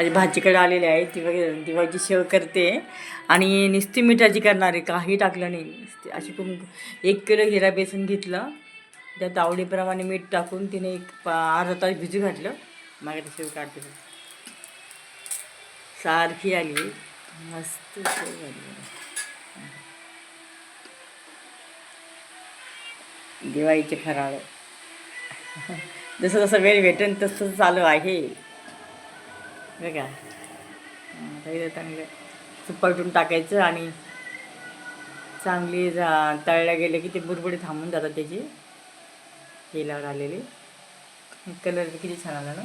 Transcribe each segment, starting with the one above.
माझी भाजीकडे आलेली आहे ती वगैरे दिवाळीची शेव करते. आणि नुसती मिठाची करणार आहे काही टाकलं नाही. अशी करून एक किलो हिरा बेसन घेतलं. त्यात आवडीप्रमाणे मीठ टाकून तिने एक पा अर्धा तास भिजू घातलं. मागे शेव काढते. सारखी आली. मस्त शेव झाली. दिवाळीचे फराळ. जसं जसं वेळ भेटेल तसं चालू आहे. बघा. हं, आता इथं चांगलं चुपाटून टाकायचं आणि चांगली जा तळल्या गेले की ते बुरबुडे थांबून जातात त्याची. तेलावर आलेले. कलर किती छान आला ना.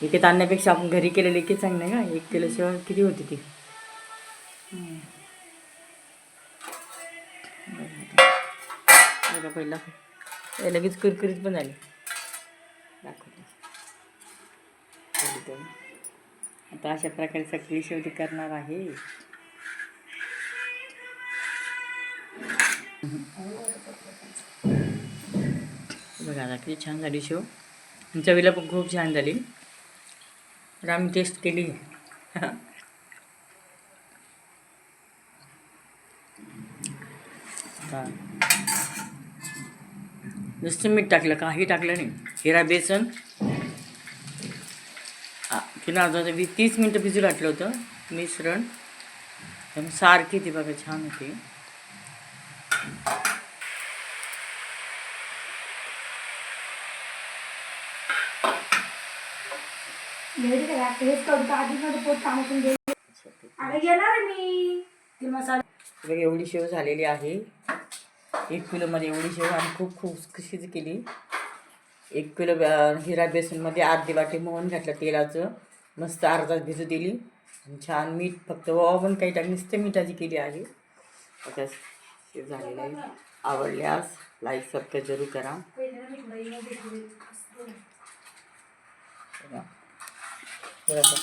विकत आणण्यापेक्षा आपण घरी केलेले की चांगलं का एक किलो शिवाय किती होती ती? बघा पहिला? हे लगेच कुरकुरीत पण झाली. दाखवते. आता अशा प्रकारे सगळी शेवटी करणार आहे. बघा आता किती छान झाली शेव चवीला पण खूप छान झाली. तर आम्ही टेस्ट केली. हा. नुसतं मीठ टाकलं काही टाकलं नाही. हिरा बेसन. तिनं अर्धा वी तीस मिनटं भिजू घातलं होतं मिश्रण. सारखी ती बघा छान होती. एवढी शेव झालेली आहे. एक किलोमध्ये एवढी शेव आणि खूप खूप कशीच केली. एक किलो हिरा बेसनमध्ये अर्धी वाटी मोहन घातलं तेलाचं. मस्त अर्धा भिजू दिली. आणि छान मीठ फक्त ओवा पण काही टाक नुसतं मिठाची केली आहे. आता शेव आहे. आवडल्यास लाईक सबस्क्राईब जरूर करा. थोडासा